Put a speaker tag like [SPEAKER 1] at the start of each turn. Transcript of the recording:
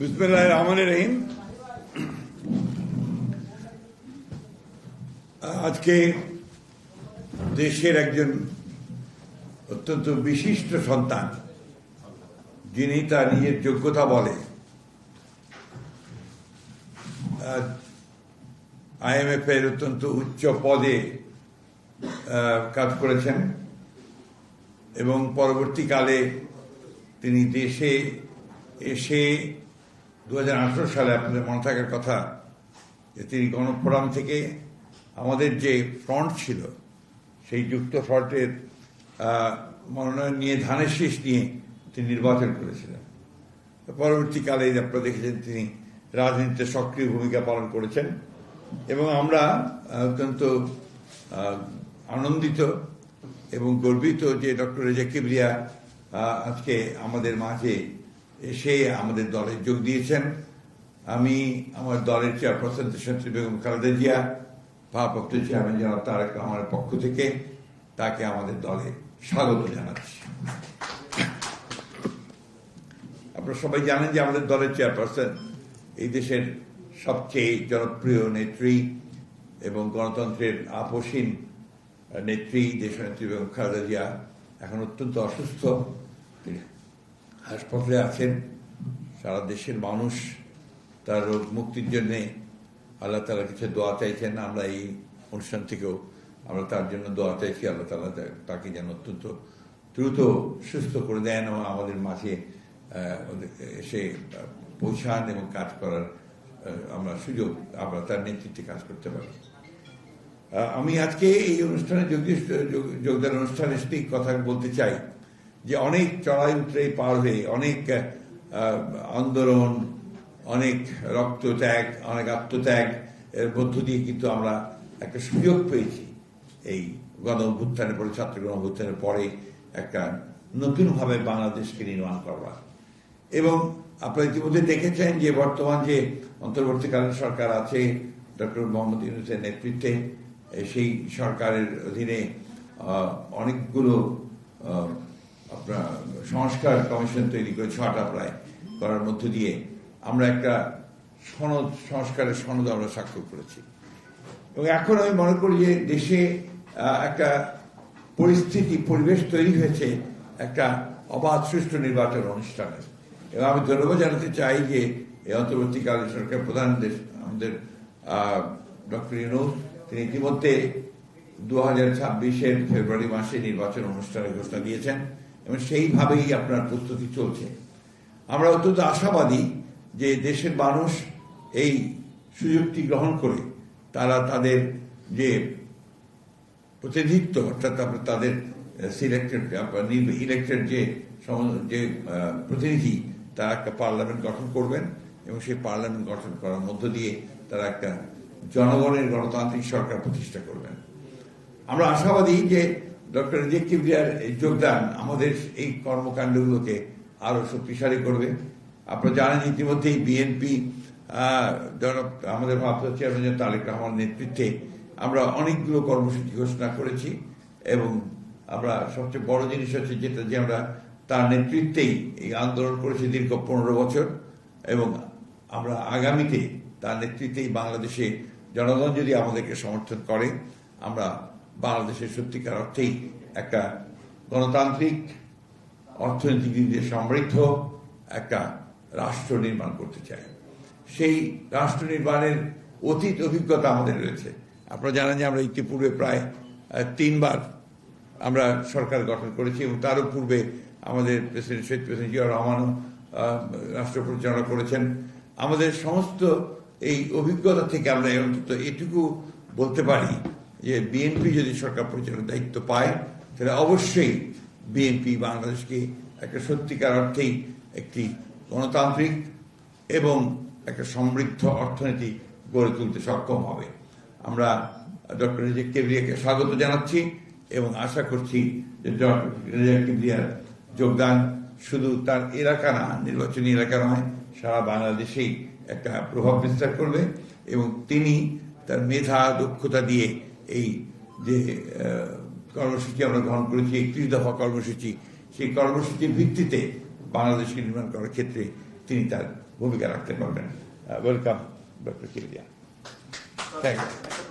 [SPEAKER 1] বিসমুল্লাহ আজকে দেশের একজন অত্যন্ত বিশিষ্ট সন্তান, যিনি তার নিজের যোগ্যতা বলে আইএমএফ এর অত্যন্ত উচ্চ পদে কাজ করেছেন এবং পরবর্তীকালে তিনি দেশে এসে দু হাজার আঠেরো সালে আপনাদের মনে থাকার কথা, যে তিনি গণফোরাম থেকে আমাদের যে ফ্রন্ট ছিল, সেই যুক্ত ফ্রন্টের মনোনয়ন নিয়ে, ধানের শীষ নিয়ে তিনি নির্বাচন করেছিলেন। পরবর্তীকালে আপনারা দেখেছেন, তিনি রাজনীতিতে সক্রিয় ভূমিকা পালন করেছেন এবং আমরা অত্যন্ত আনন্দিত এবং গর্বিত যে ডক্টর রেজা কিবরিয়া আজকে আমাদের মাঝে এসে আমাদের দলে যোগ দিয়েছেন। আমি আমার দলের চেয়ারপারসন দেশনেত্রী বেগম খালেদা জিয়া, ভারপ্রাপ্ত চেয়ারম্যান জনাব তারেক রহমানের পক্ষ থেকে তাকে আমাদের দলে স্বাগত জানাচ্ছি। আপনারা সবাই জানেন যে আমাদের দলের চেয়ারপারসন এই দেশের সবচেয়ে জনপ্রিয় নেত্রী এবং গণতন্ত্রের আপসীন নেত্রী দেশনেত্রী বেগম খালেদা জিয়া এখন অত্যন্ত অসুস্থ। হাসপাতালে আছেন সারা দেশের মানুষ, তার রোগ মুক্তির জন্যে আল্লাহ তালা কিছু দোয়া চাইছেন। আমরা এই অনুষ্ঠান থেকেও আমরা তার জন্য দোয়া চাইছি, আল্লাহ তালা তাকে যেন অত্যন্ত দ্রুত সুস্থ করে দেন এবং আমাদের মাঝে এসে পৌঁছান এবং কাজ করার আমরা সুযোগ, আমরা তার নেতৃত্বে কাজ করতে পারি। আমি আজকে এই অনুষ্ঠানে যোগ যোগদান অনুষ্ঠানে ঠিক কথা বলতে চাই। যে অনেক চড়াই উতরাই পার হয়ে অনেক আন্দোলন, অনেক রক্তত্যাগ, অনেক আত্মত্যাগ, এর মধ্য দিয়ে কিন্তু আমরা একটা সুযোগ পেয়েছি। এই গণ অভ্যুত্থানের পরে ছাত্র গণ অভ্যুত্থানের পরে একটা নতুনভাবে বাংলাদেশকে নির্মাণ করবার। এবং আপনারা ইতিমধ্যে দেখেছেন যে বর্তমান যে অন্তর্বর্তীকালীন সরকার আছে, ডক্টর মোহাম্মদ ইউনুসের নেতৃত্বে সেই সরকারের অধীনে অনেকগুলো আপনার সংস্কার কমিশন তৈরি করে ছটা প্রায় করার মধ্য দিয়ে আমরা একটা সনদ, সংস্কারের সনদ আমরা স্বাক্ষর করেছি। এবং এখন আমি মনে করি যে দেশে একটা পরিস্থিতি, পরিবেশ তৈরি হয়েছে, একটা অবাধ সুষ্ঠু নির্বাচন অনুষ্ঠানের। এবং আমি ধন্যবাদ জানাতে চাই যে এই অন্তর্বর্তীকালীন সরকার প্রধান দেশ, আমাদের ডক্টর ইউনুস, তিনি ইতিমধ্যে দু হাজার ছাব্বিশের ফেব্রুয়ারি মাসে নির্বাচন অনুষ্ঠানের ঘোষণা দিয়েছেন। এবং সেইভাবেই আপনার প্রস্তুতি চলছে। আমরা অত্যন্ত আশাবাদী যে দেশের মানুষ এই সুযোগটি গ্রহণ করে তারা তাদের যে প্রতিনিধিত্ব, অর্থাৎ তাদের সিলেক্টেড ইলেক্টেড যে যে প্রতিনিধি, তারা একটা পার্লামেন্ট গঠন করবেন এবং সেই পার্লামেন্ট গঠন করার মধ্য দিয়ে তারা একটা জনগণের গণতান্ত্রিক সরকার প্রতিষ্ঠা করবেন। আমরা আশাবাদী যে ডক্টর রিজেক কিবরিয়ার এই যোগদান আমাদের এই কর্মকাণ্ডগুলোকে আরও শক্তিশালী করবে। আপনারা জানেন ইতিমধ্যেই বিএনপি আমাদের ভারপ্রাপ্ত চেয়ারম্যান তারেক রহমান নেতৃত্বে আমরা অনেকগুলো কর্মসূচি ঘোষণা করেছি এবং আমরা সবচেয়ে বড় জিনিস হচ্ছে যেটা যে আমরা তার নেতৃত্বেই এই আন্দোলন করেছি দীর্ঘ পনেরো বছর এবং আমরা আগামীতে তার নেতৃত্বেই বাংলাদেশে জনগণ যদি আমাদেরকে সমর্থন করে, আমরা বাংলাদেশের সত্যিকার অর্থেই একটা গণতান্ত্রিক, অর্থনৈতিক দিক দিয়ে সমৃদ্ধ একটা রাষ্ট্র নির্মাণ করতে চাই। সেই রাষ্ট্র নির্মাণের অতীত অভিজ্ঞতা আমাদের রয়েছে। আপনারা জানেন যে আমরা ইতিপূর্বে প্রায় তিনবার আমরা সরকার গঠন করেছি এবং তারও পূর্বে আমাদের প্রেসিডেন্ট শহীদ প্রেসিডেন্ট জিয়া রহমানও রাষ্ট্র পরিচালনা করেছেন। আমাদের সমস্ত এই অভিজ্ঞতা থেকে আমরা অন্তত এটুকু বলতে পারি যে বিএনপি যদি সরকার পরিচালনার দায়িত্ব পায়, তাহলে অবশ্যই বিএনপি বাংলাদেশকে একটা সত্যিকার অর্থেই একটি গণতান্ত্রিক এবং একটা সমৃদ্ধ অর্থনীতি গড়ে তুলতে সক্ষম হবে। আমরা ডক্টর রিজেক কেবরিয়াকে স্বাগত জানাচ্ছি এবং আশা করছি যে ডক্টর রিজেক কেবরিয়ার যোগদান শুধু তার এলাকা না, নির্বাচনী এলাকা নয়, সারা বাংলাদেশেই একটা প্রভাব বিস্তার করবে এবং তিনি তার মেধা দক্ষতা দিয়ে এই যে কর্মসূচি আমরা গ্রহণ করেছি, একত্রিশ দফা কর্মসূচি, সেই কর্মসূচির ভিত্তিতে বাংলাদেশকে নির্মাণ করার ক্ষেত্রে তিনি তার ভূমিকা রাখতে পারবেন। ওয়েলকাম ডক্টর কেলিয়া থ্যাংক ইউ